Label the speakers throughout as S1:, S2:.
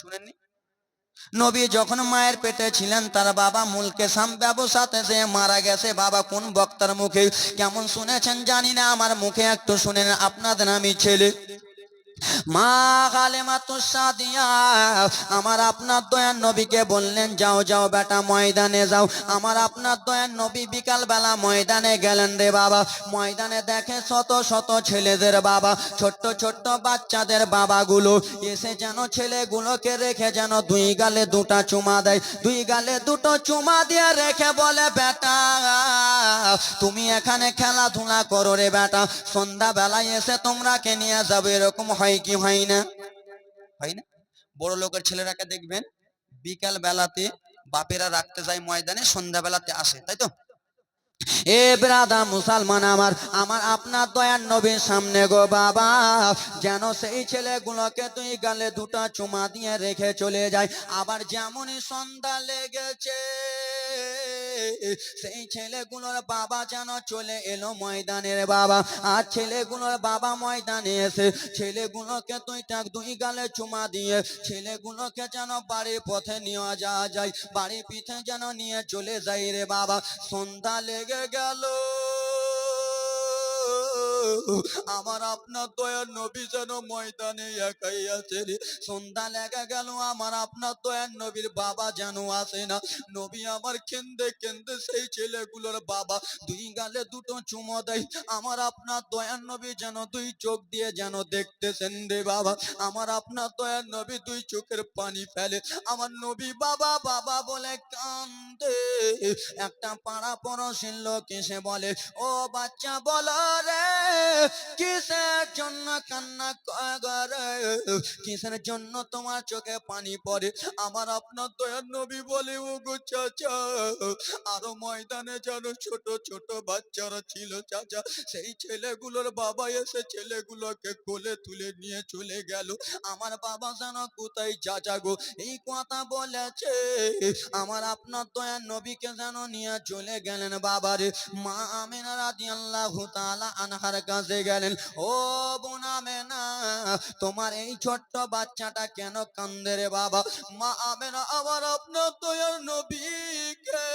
S1: শুনেননি? নবী যখন মায়ের পেটে ছিলেন, তার বাবা মুলকে সাম ব্যবসাতে সে মারা গেছে, বাবা কোন বক্তার মুখে? কেমন শুনেছেন? জানি না, আমার মুখে একটু শুনেন। আপনাদের আমি ছেলে। মা আমার আপনার দয়ার নবীকে বললেন, যাও যাও বেটা, ময়দানে যাও। আমার আপনার দয়ার নবী ময়দানে গেলেন রে বাবা। ময়দানে দেখে শত শত ছেলেদের বাবা, ছোট্ট ছোট্ট বাচ্চাদের বাবাগুলো। এসে যেন ছেলেগুলোকে রেখে যেন দুই গালে দুটা চুমা দেয়। দুই গালে দুটো চুমা দিয়ে রেখে বলে, বেটা, তুমি এখানে খেলাধুলা করো রে বেটা। সন্ধ্যা বেলায় এসে তোমরাকে নিয়ে যাবে, এরকম হয় কি হয় না? হয় না? বড় লোকের ছেলেরাকে দেখবেন বিকাল বেলাতে বাপেরা রাখতে যায় ময়দানে, সন্ধ্যাবেলাতে আসে, তাই তো? এ ব্রাদা মুসলমান আমার আমার আপনার দয়ার নবীর সামনে গো বাবা। যেন সেই ছেলেগুলোকে তুই গালে দুটো চুমা দিয়ে রেখে চলে যায়। আবার যেমনই সন্ধ্যা লেগেছে, সেই ছেলেগুলোর বাবা যেন চলে এলো ময়দানের বাবা। আর ছেলেগুলোর বাবা ময়দানে এসে ছেলেগুলোকে তুই টাক দুই গালে চুমা দিয়ে ছেলেগুলোকে যেন বাড়ির পথে নিয়ে যাওয়া যায়, বাড়ির পিঠে যেন নিয়ে চলে যাই রে বাবা। সন্ধ্যা লেগে গেল। আমার আপনার দয়ার নবী যেন ময়দানে একাই আছে রে সন্ধ্যা লেগে গেল, আমার আপনার দয়ার নবীর বাবা যেন আসে না। নবী আমার কেন্দে কেন্দে সেই ছেলেগুলোর বাবা, দুই গালে দুটো চুমো দেয়। আমার আপনার দয়ার নবী যেন দুই চোখ দিয়ে যেন দেখতেছেন রে বাবা। আমার আপনার দয়ার নবী দুই চোখের পানি ফেলে। আমার নবী বাবা বাবা বলে কান্দে। একটা পাড়া পড়শির লোক এসে বলে, ও বাচ্চা বলো রে কিসের জন্য কান্না করে? কিসের জন্য তোমার চোখে পানি পড়ে? আমার আপনার দয়ার নবী বলে চাচা, আরও ময়দানে যেন ছোট ছোট বাচ্চারা ছিল, চাচা। সেই ছেলেগুলোর বাবা এসে ছেলেগুলোকে কোলে তুলে নিয়ে চলে গেল। আমার বাবা যেন কোথায় চাচা গো? এই কথা বলেছে। আমার আপনার দয়ার নবীকে যেন নিয়ে চলে গেলেন বাবারে। মা আমেনা রাদিয়াল্লাহু তাআলা আনহার কাছে গেলেন। ও বোনামে না তোমার এই ছোট্ট বাচ্চাটা কেন কান্দে রে বাবা? মা আমেনা আবার আপনার তোয়ার নবীকে।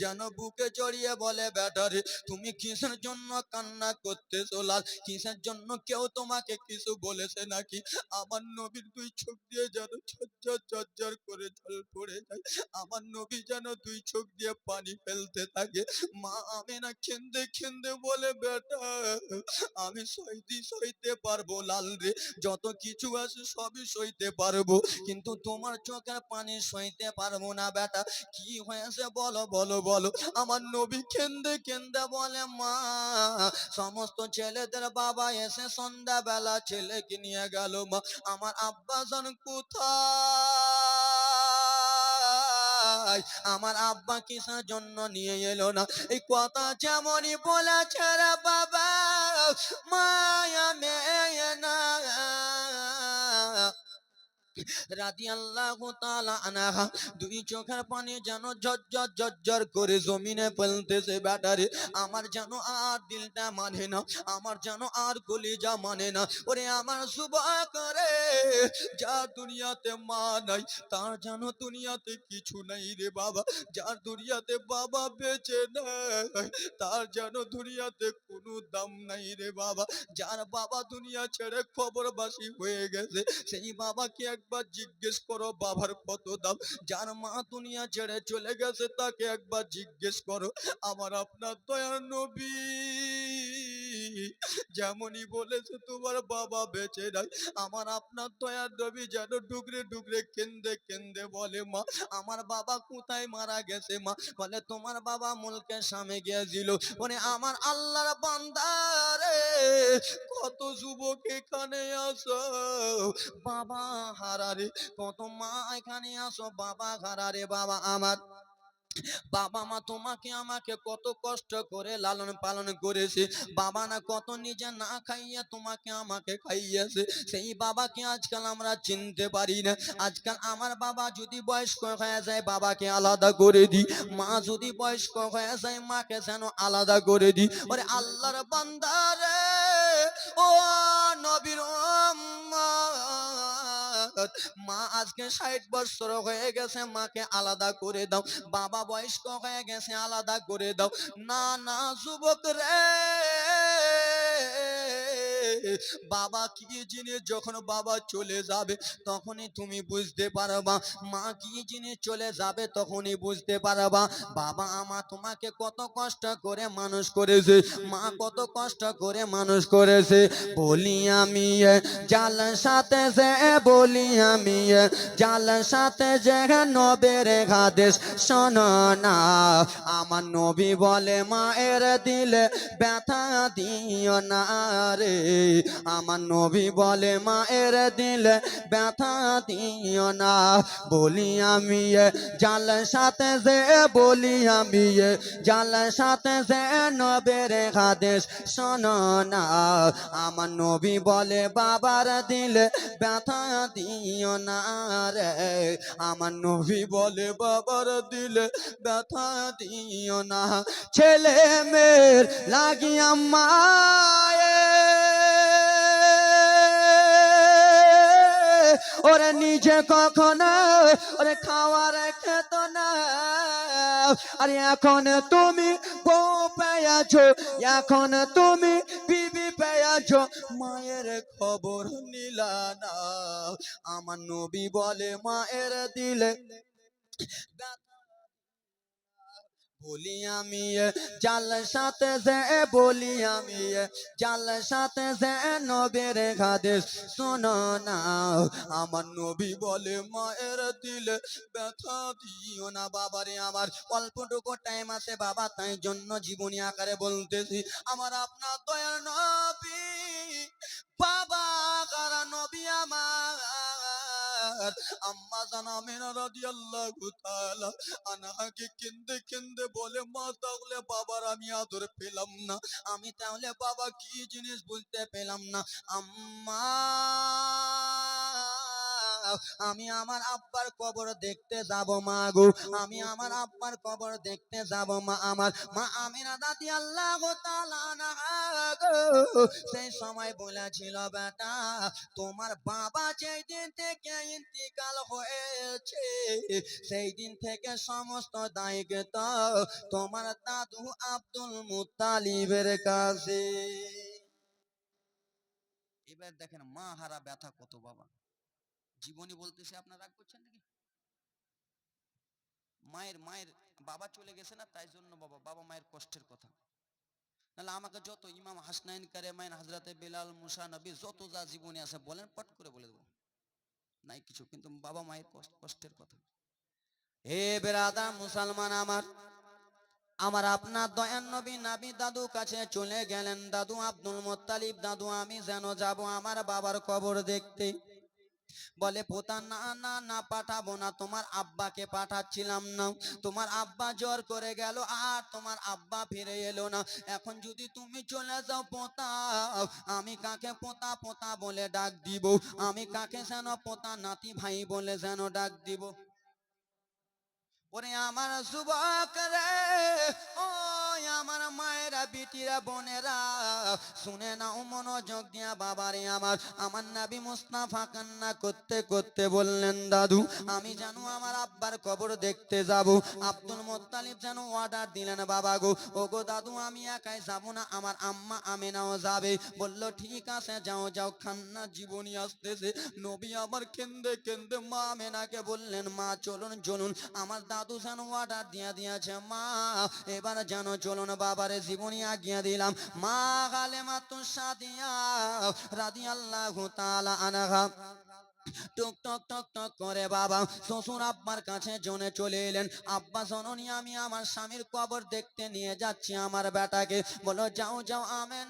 S1: যেন বুকে জড়িয়ে বলে ব্যাটারে তুমি কিসের জন্য কান্না করতে লাল কিসের জন্য কেউ তোমাকে কিছু বলেছে নাকি? আমার নবীর দুই চোখ দিয়ে যেন ঝরঝর ঝরঝর করে জল পড়ে যায়। আমার নবী যেন দুই চোখ দিয়ে পানি ফেলতে থাকে। মা আমি না খেন্দে খেন্দে বলে বেটা আমি সইতে সইতে পারব লাল রে। যত কিছু আছে সবই সইতে পারব। কিন্তু তোমার চোখের পানি সইতে পারব না বেটা কি হয়েছে বলো বলো বলো। আমার নবী কেন্দে কেন্দে বলে, মা, সমস্ত ছেলেদের বাবা এসে সন্ধ্যা বেলা ছেলেকে নিয়ে গেল, মা। আমার আব্বা জন কোথায়? আমার আব্বা কিসার জন্য নিয়ে এলো না? এই কথা যেমনই বলেছে রে বাবা, মায়া মেয়ে না। রাদিয়াল্লাহু তাআলা আনাহা, দুই চোখের পানি যেন ঝরঝর ঝরঝর করে জমিনে ফেলতেছে ব্যাটারে। আমার যেন আর দিলটা মানে না, আমার যেন আর কলিজা মানে না। ওরে আমার শুভ করে যা দুনিয়াতে মা নাই তার যেন দুনিয়াতে কিছু নাই রে বাবা। যার দুনিয়াতে বাবা বেঁচে নাই তার যেন দুনিয়াতে কোনো দাম নাই রে বাবা। যার বাবা দুনিয়া ছেড়ে খবরবাসী হয়ে গেছে, সেই বাবাকে একবার জিজ্ঞেস করো বাবার কত দাম। যার মা দুনিয়া ছেড়ে চলে গেছে, তাকে একবার জিজ্ঞেস করো, আমার আপনার দয়ার নবী। যেমনই বলেছে, তোমার বাবা বেঁচে নাই। আমার আপনার দয়ার নবী যেন ডুগরে ডুগরে কেন্দে কেন্দে বলে, মা, আমার বাবা কোথায় মারা গেছে, মা? বলে, তোমার বাবা মুলকে সামনে গিয়েছিল। মানে আমার আল্লাহর বান্দারে কত যুবক এখানে আসো বাবা হারারে, কত মা এখানে আসো বাবা হারারে, বাবা আমার বাবা মা তোমাকে আমাকে কত কষ্ট করে লালন পালন করেছে। বাবা না কত নিজে না খাইয়ে তোমাকে আমাকে খাইয়েছে। সেই বাবাকে আজকাল আমরা চিনতে পারি না। আজকাল আমার বাবা যদি বয়স্ক হয়ে যায় বাবাকে আলাদা করে দিই মা যদি বয়স্ক হয়ে যায় মাকে যেন আলাদা করে দিই ওরে আল্লাহর বান্দারে ও নবীর উম্মত। মা আজকে ষাট বছর হয়ে গেছে, মাকে আলাদা করে দাও। বাবা বয়স্ক হয়ে গেছে, আলাদা করে দাও। না না, যুবক রে। বাবা কি জিনিস যখন বাবা চলে যাবে তখনই তুমি বুঝতে পারবা। মা কি জিনিস চলে যাবে তখনই বুঝতে পারবা। বাবা আমা তোমাকে কত কষ্ট করে মানুষ করেছে। মা কত কষ্ট করে মানুষ করেছে। বলি আমি, জাল সাথে যে, বলি আমি, জাল সাথে যে নবের হাদেশ শোনো না। আমার নবী বলে, মায়ের দিলে ব্যথা দিও না রে। আমার নবী বলে, মায়ের দিলে ব্যথা দিও না। বলি, আমি জাল সাথে যে, বলি, আমি জাল সাথে যে নবের হাদেশ শোনো না। আমার নবী বলে, বাবার দিলে ব্যথা দিও না রে। আমার নবী বলে, বাবার দিলে ব্যথা দিও না। ছেলে মেয়ের লাগিয়া মায়ে ওরে নিজে কখনো ওরে খাওয়ার খেত না। আর এখন তুমি বউ পেয়েছ, এখন তুমি বিবি পেয়েছ। মায়ের খবর নিলা না। আমার নবী বলে মায়ের দিলে বলি আমি জাল সাথে যে বলি আমি জাল সাথে যে নবের ঘাদেশ শোনো না আমার নবী বলে, মায়ের দিলে ব্যথা দিও না বাবারে, আমার অল্পটুকু টাইম আছে বাবা, তাই জন্য জীবনী আকারে বলতেছি, আমার আপনার দয়ার নবী, বাবা কারা নবী আমার আম্মা জানা মেনা রাদিয়াল্লাহু তাআলা আনাকে কেন্দে কেন্দে বলে, মা, তাহলে বাবার আমি আদর পেলাম না। আমি তাহলে বাবা কি জিনিস বুঝতে পেলাম না? আম্মা আমি আমার আব্বার কবর দেখতে যাব মা গো। আমি আমার আব্বার কবর দেখতে যাব মা আমার। মা আমিনা দাদি আল্লাহ সেই সময় বলেছিল, বেটা, তোমার বাবা যেই দিন থেকে ইন্তিকাল হয়েছে সেই দিন থেকে সমস্ত দায়িত্ব তোমার দাদু আব্দুল মুতালিবের কাছে। এবার দেখেন, মা হারা ব্যথা কত বাবা। জীবনী বলতেছে আপনার রাগ করছেন নাকি? মায়ের মায়ের বাবা চলে গেছে না, তাই জন্য বাবা বাবা মায়ের কষ্টের কথা। নাহলে আমাকে যত ইমাম হাসনাইন কারে মাইন হাজরাতে বেলাল, মুসা, নবী, যত যা জীবনী আছে বলেন, পট করে বলে দেবো। নাই কিছু, কিন্তু বাবা মায়ের কষ্টের কথা। হে বেরাদা মুসলমান আমার আমার আপনার দয়ান নবী, নাবি দাদু কাছে চলে গেলেন। দাদু আব্দুল মোত্তালিব, দাদু আমি যেন যাব আমার বাবার কবর দেখতে। বলে, পোতা, না না না পাঠাবো না। তোমার আব্বাকে পাঠাচ্ছিলাম না। তোমার আব্বা জ্বর করে গেল আর তোমার আব্বা ফিরে এলো না। এখন যদি তুমি চলে যাও, পোতা, আমি কাকে পোতা পোতা বলে ডাক দিব। আমি কাকে যেন পোতা, নাতি ভাই বলে যেন ডাক দিব। ওরে আমার যুবক রে ও আমার মায়েরা, বিটিরা, বোনেরা, শুনে নাও মনোযোগ দিয়া বাবারে আমার। আমার নাবি মুস্তাফা কান্না করতে করতে বললেন, দাদু, আমি জানো আমার আব্বার কবর দেখতে যাব। আব্দুল মোত্তালিব যেন অর্ডার দিলেন, বাবা গো। ও গো দাদু, আমি একাই যাব না, আমার আম্মা আমেনাও যাবে। বলল, ঠিক আছে, যাও যাও, খান্না জীবনী আসতেছে। নবী আমার কেন্দে কেন্দে মা আমেনাকে বললেন, মা, চলুন চলুন, আমার দাদু যেন অর্ডার দিয়া দিয়েছে, মা, এবার যেন চলুন বাবারে জীবনী আগিয়া দিলাম। মা গালে মা তুষাদিয়া রাদি আল্লাহ তালা আনাঘা টুক টক টক টক করে বাবা শ্বশুর আব্বার কাছে জনে চলে এলেন। আব্বা জননী আমি আমার স্বামীর কবর দেখতে নিয়ে যাচ্ছি আমার বেটাকে। বলো যাও যাও আমে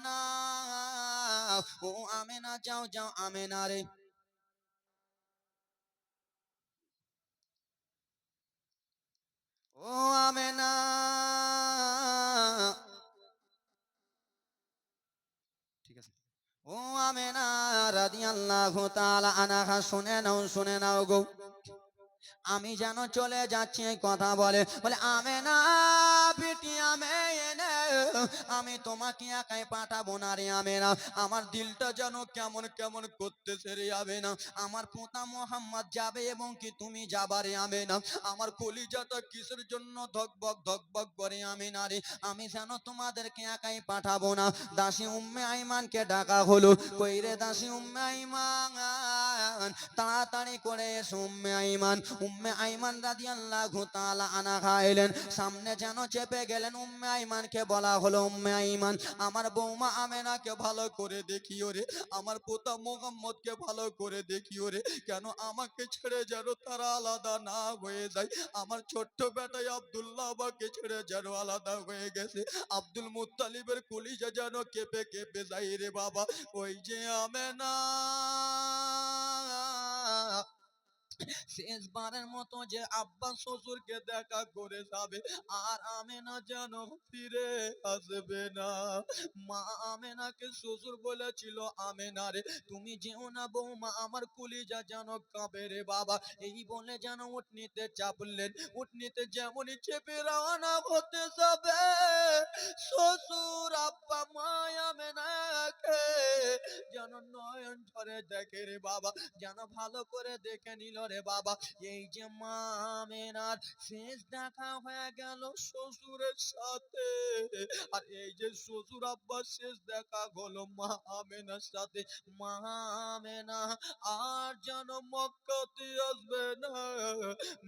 S1: ও আমে যাও যাও আমে রে। ও আমেনা। ঠিক আছে। ও আমেনা রাদিয়াল্লাহু তাআলা আনহা শুনে নাও শুনে নাও গো। আমি যেন চলে যাচ্ছি কথা বলে। বলে, আমেনা বিটি, আমে এনে, আমি তোমাকে একাই পাঠাবো না রে আমি না আমার দিলটা যেন কেমন কেমন করতেছে রে যাবে না আমার পোতা মোহাম্মদ যাবে এবং কি তুমি যাবারে আমি না আমার কলিজাটা কিসের জন্য ধকবক ধকবক করে আমি না রে। আমি যেন তোমাদেরকে একাই পাঠাবো না। দাসী উম্মে আইমানকে ডাকা হলো। কই রে দাসী উম্মে আইমান? তাড়াতাড়ি করে এসো উম্মে আইমান। উম্মে আইমান রাদিয়াল্লাহু তাআলা আনা খাইলেন। সামনে যেন চেপে গেলেন, উম্মে আইমানকে বলা হলো, উম্মে আইমান, আমার বৌমা আমেনাকে ভালো করে দেখিও রে, আমার পোতা মোহাম্মদকে ভালো করে দেখিও রে, কেন আমাকে ছেড়ে যেন তারা আলাদা না হয়ে যায়? আমার ছোট্ট বেটাই আব্দুল্লাহ আমাকে ছেড়ে যেন আলাদা হয়ে গেছে। আব্দুল মুত্তালিবের কলিজা যেন কেঁপে কেঁপে যায় রে বাবা। ওই যে আমেনা শেষবারের মতো যে আব্বা শ্বশুরকে দেখা করে যাবে, আর আমেনা যেন ফিরে আসবে না। মা আমেনাকে শ্বশুর বলেছিল, আমেনা রে, তুমি যেও না বৌমা, আমার কুলিজা যেন কাঁপে রে বাবা। এই বলে যেন উঠনিতে চাপলেন। উঠনিতে যেমনই চেপে রওনা হতে যাবে, শ্বশুর আব্বা মা আমেনাকে যেন নয়ন ঝরে দেখে রে বাবা, যেন ভালো করে দেখে নিল রে বাবা, এই যে মা আমেনার শেষ দেখা হয়ে গেল শ্বশুরের সাথে। আর এই যে শ্বশুর আব্বার শেষ দেখা হলো মা আমেনার সাথে। মা আমেনা আর যেন মক্কাতে আসবে না।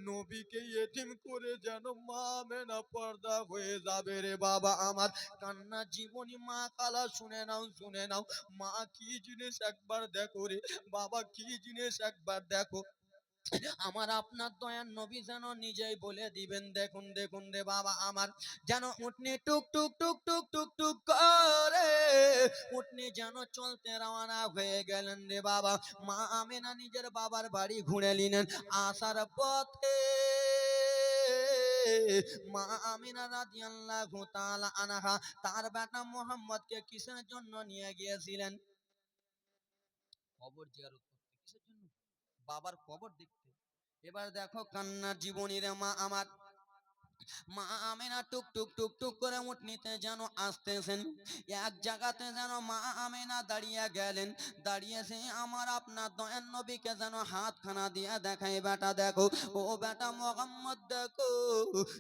S1: নবীকে এতিম করে যেন মা আমেনা পর্দা হয়ে যাবে রে বাবা আমার। কান্না জীবনী মা কালা, শুনে নাও শুনে নাও। মা কি জিনিস একবার দেখো রে? বাবা কি জিনিস একবার দেখো? আমার আপনার দয়ার নবী যেন নিজেই বলে দিবেন, দেখুন দেখুন রে বাবা আমার, যেন উঠনি টুক টুক টুক টুক টুক টুক করে উঠনি যেন চলতে রওনা হয়ে গেলেন রে বাবা। মা আমেনা নিজের বাবার বাড়ি ঘুরে নিলেন আসার পথে। মা আমিনা রাদিয়াল্লাহু তাআলা আনহা তার বেটা মোহাম্মদকে কিসের জন্য নিয়ে গিয়েছিলেন? কবর জিয়ারত বাবার কবর দেখতে। এবার দেখো কান্না জীবনীর মা আমার মা টুক টুক টুক টুক করে উঠনিতে যেন আসতেছেন। এক জায়গাতে যেন মা দাঁড়িয়ে গেলেন। আমার আপনার নবীকে যেন হাতখানা দেখাই বেটা দেখো, ও বেটা মোহাম্মদ দেখো,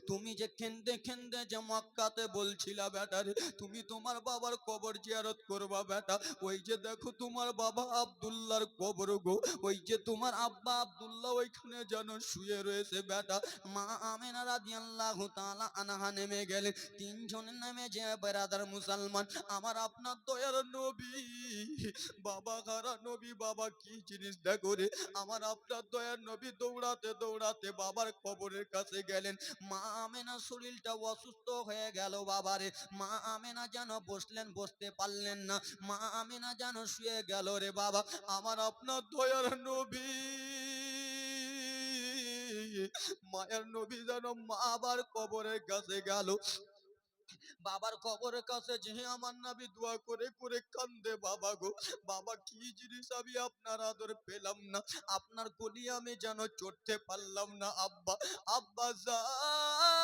S1: তুমি যে খেন্দে খেন্দে যে মক্কাতে বলছিলা বেটা রে, তুমি তোমার বাবার কবর জিয়ারত করবা বেটা। ওই যে দেখো তোমার বাবা আব্দুল্লাহর কবর গো, ওই যে তোমার আব্বা আব্দুল্লাহ ওইখানে যেন শুয়ে রয়েছে বেটা। মা আমেনা রাদিয়াল্লাহু তাআলা আনহা নেমে গেলেন। তিনজনে নেমে যে বেরাদার মুসলমান, আমার আপনার দয়ার নবী। বাবা খারা নবী, বাবা কি জিনিস দেখো রে? আমার আপনার দয়ার নবী দৌড়াতে দৌড়াতে বাবার কবরের কাছে গেলেন। মা আমেনা শরীরটা অসুস্থ হয়ে গেল বাবারে মা আমেনা যেন বসলেন, বসতে পারলেন না। মা আমেনা যেন শুয়ে গেল রে বাবা। আমার আপনার দয়ার নবী। মায়ের নবী যেন মা আবার কবরের কাছে গেল। বাবার কবরের কাছে যে আমার নাবি দোয়া করে করে কান্দে বাবা গো বাবা কি জিনিস আমি আপনার আদর পেলাম না? আপনার গলি আমি যেন চড়তে পারলাম না আব্বা আব্বা জান,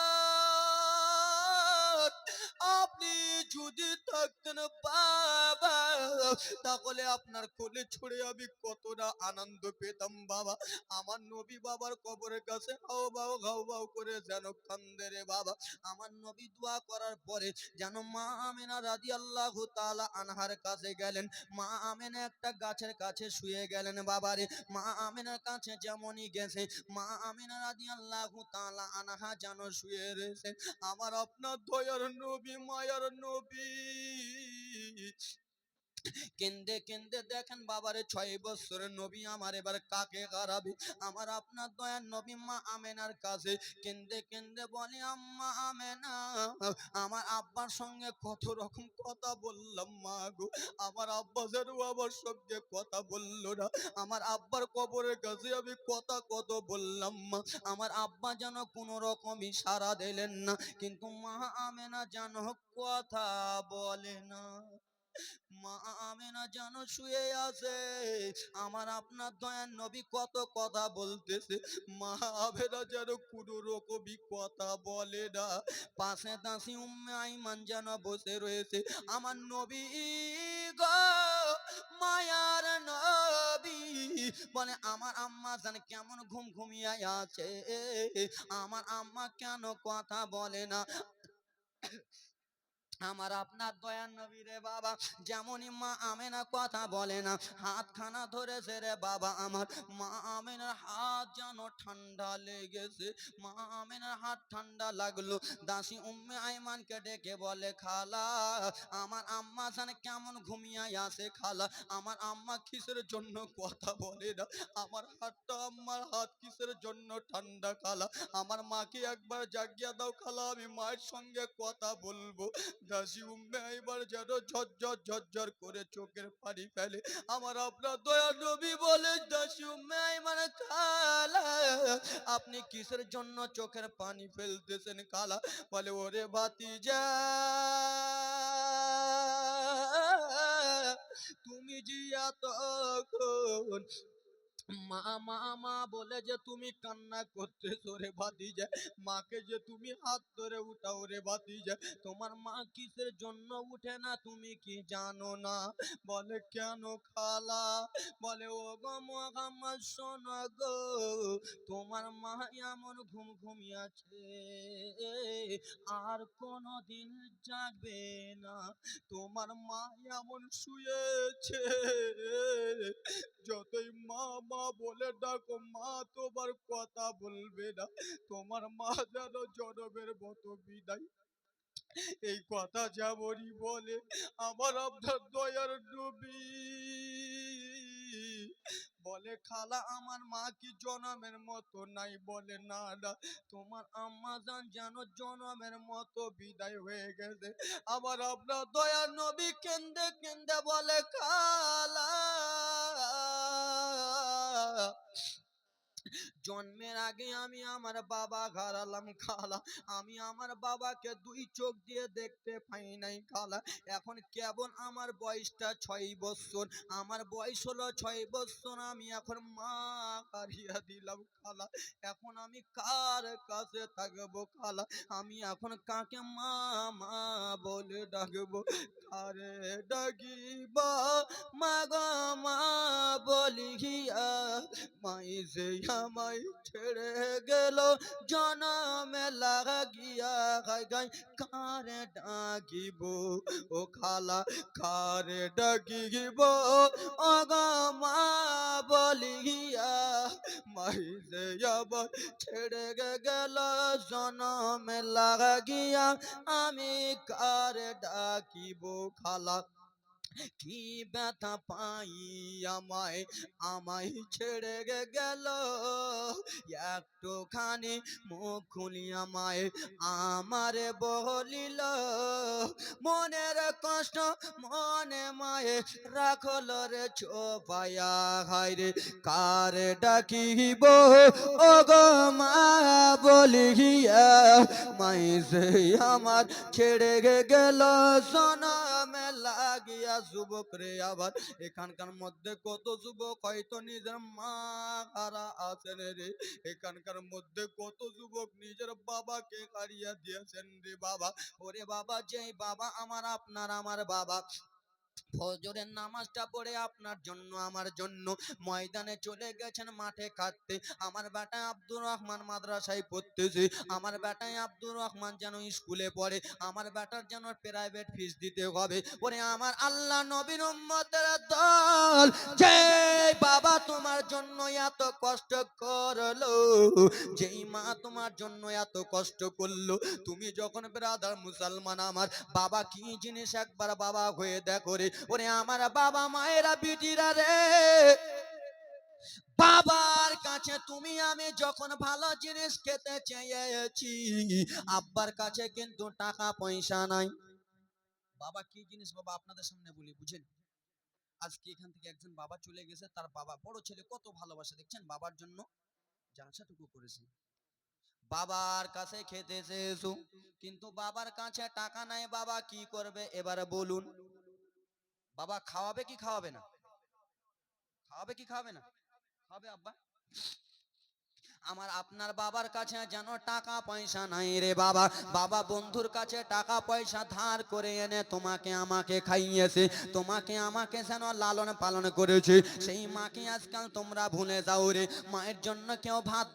S1: আপনি যদি থাকতেন, বাবা, তাহলে আপনার কোলে ছড়ে আমি কতটা আনন্দ পেতাম, বাবা। আমার নবী বাবার কবরের কাছে হাও, বাও হাও বাও করে যেন কান্দে রে, বাবা। আমার নবী দোয়া করার পরে যেন মা আমেনা রাদি আল্লাহ তালা আনহার কাছে গেলেন। মা আমেনা একটা গাছের কাছে শুয়ে গেলেন বাবারে মা আমেনার কাছে যেমনই গেছে, মা আমেনা রাদি আল্লাহ তালা আনহা যেন শুয়ে রয়েছে। আমার আপনার দয়ার নবী মায়ার নবী। কেন্দে কেন্দে দেখেন বাবারে ছয় বছরের নবী আমার, এবার কাকে হারাবে? আমার আপনার দয়ার নবী মা আমেনার কাছে। কেন্দে কেন্দে বলে, আম্মা আমেনা, আমার আব্বার সঙ্গে কত রকম কথা বললাম মা গো। আমার আব্বা যেন আমার সঙ্গে কথা বলল না। আমার আব্বার কবরের কাছে আমি কথা কত বললাম মা। আমার আব্বা যেন কোনো রকমই সাড়া দিলেন না। কিন্তু মা আমেনা যেন কথা বলে না। মা আমেনা যেন শুয়ে আছে। আমার আপনার দয়ার নবী কত কথা বলতেছে। মা আমেনা যেন কোনো রকমই কথা বলে না। পাশে দাসি উম্মে আইমান যেন বসে রয়েছে। আমার নবী গো, মায়ার নবী। বলে, আমার আম্মা জানে কেমন ঘুম ঘুমিয়ে আছে। আমার আম্মা কেন কথা বলে না? আমার আপনার দয়ার নবী রে বাবা, যেমনই মা আমেনা কথা বলে না, হাতখানা ধরেছে রে বাবা আমার। মা আমেনার হাত যেন ঠান্ডা লেগেছে, মা আমেনার হাত ঠান্ডা লাগল। দাসী উম্মে আইমানকে ডেকে বলে, খালা, আমার আম্মা জানে কেমন ঘুমিয়ে আসে খালা, আমার আম্মা কিসের জন্য কথা বলে না? আমার হাতটা, আম্মার হাত কিসের জন্য ঠান্ডা খালা? আমার মাকে একবার জাগিয়া দাও খালা, আমি মায়ের সঙ্গে কথা বলব। দাসী উম্মে ঝরঝর করে চোখের পানি ফেলে। আমার আপনার দয়া নবী বলে দাসী উম্মে মানে খালা আপনি কিসের জন্য চোখের পানি ফেলতেছেন কালা? বলে, ওরে বাতি যা তুমি জিয়া তখন মা মা মা বলে যে, তুমি কান্না রে ভাতিজা। মাকে যে, তুমি হাত ধরে উঠাও রে ভাতিজা। তোমার মা কিসের জন্য উঠে না, তুমি কি জানো না? বলে, কেন খালা? বলে, ও গো গো, তোমার মা এমন ঘুম ঘুমিয়েছে, আর কোনো দিন জাগবে না। তোমার মা এমন শুয়েছে, যতই মা মা বলে ডাকো, মা তোমার কথা বলবে না। তোমার মা যেন জনমের মতো বিদায়। এই কথা যেমনই বলে, আমার আপনার দয়ার নবী। বলে, খালা, আমার মা কি জনমের মতো নাই? বলে, না না। তোমার আম্মা জান যেন জনমের মতো বিদায় হয়ে গেছে। আমার আপনার দয়ার নবী কেন্দে কেন্দে বলে, খালা জন্মের আগে আমি আমার বাবা হারালাম খালা। আমি আমার বাবাকে দুই চোখ দিয়ে দেখতে পাই নাই খালা। এখন কেবল আমার বয়সটা ছয় বছর। আমার বয়স হলো ছয় বছর, আমি এখন মা হারিয়ে দিলাম খালা। এখন আমি কার কাছে থাকব খালা? আমি এখন কাকে মা মা বলে ডাকবো? কারে ডাকিবা? মা গো মা বলিয়া, মাই যে আমায় ছেড়ে গেল। জনমে লাগিয়া গাই কারে ডাকিব? ও খালা, কারে ডাকিব? ও মা বলিয়া মাই যে আবার ছেড়ে গেল। জনমে লাগিয়া আমি কারে ডাকিব? খালা কি ব্যথা পাই আমায় আমায় ছেড়ে গেল। একটুখানি মুখ খুলি আমায়, আমারে বলিল, মনের কষ্ট মনে মায়ে রাখল রে ছোপায়া, হায় রে, কার ডাকিব? ও গো মা বলিয়া, মাই সে আমার ছেড়ে গেল সোনামে যুবক রে আবার। এখানকার মধ্যে কত যুবক হয়তো নিজের মা হারা আছেন রে? এখানকার মধ্যে কত যুবক নিজের বাবাকে হারিয়ে দিয়েছেন রে বাবা। ওরে বাবা, যেই বাবা আমার, আপনার আমার বাবা। ফজরের নামাজটা পড়ে আপনার জন্য, আমার জন্য। ময়দানে চলে গেছেন, মাঠে আমার আব্দুর রহমান মাদ্রাসায় পড়তেছে। আমার বেটায় আব্দুর রহমান যেন স্কুলে পড়ে। আমার বেটার যেন প্রাইভেট ফিস দিতে হবে। আমার আল্লাহ উম্মতের দল যে বাবা তোমার জন্য এত কষ্ট করল, যেই মা তোমার জন্য এত কষ্ট করল। তুমি যখন ব্রাদার মুসলমান, আমার বাবা কি জিনিস একবার বাবা হয়ে দেখো রে ওরে আমার বাবা মায়েরা, বিটিরা রে। বাবার কাছে তুমি, আমি যখন ভালো জিনিস খেতে চেয়েছি, আব্বার কাছে কিন্তু টাকা পয়সা নাই। বাবা, কি জিনিস বাবা, আপনাদের সামনে বলি বুঝেন আজকে এখান থেকে একজন বাবা চলে গেছে, তার বাবা, বড় ছেলে, কত ভালোবাসে, দেখছেন? বাবার জন্য জালসাটুকু করেছে। বাবার কাছে খেতে চেয়েছো, কিন্তু বাবার কাছে টাকা নাই, বাবা কি করবে? এবারে বলুন। বাবা খাওয়াবে কি খাওয়াবে না? খাওয়াবে কি খাওয়াবে না? খাওয়াবে আব্বা। আমার আপনার বাবার কাছে যেন টাকা পয়সা নাই রে বাবা। বাবা বন্ধুর কাছে টাকা পয়সা ধার করে এনে তোমাকে আমাকে খাইয়েছে। তোমাকে আমাকে যেন লালন পালন করেছে। সেই মাকে আজকাল তোমরা ভুলে যাও রে। মায়ের জন্য কেউ ভাত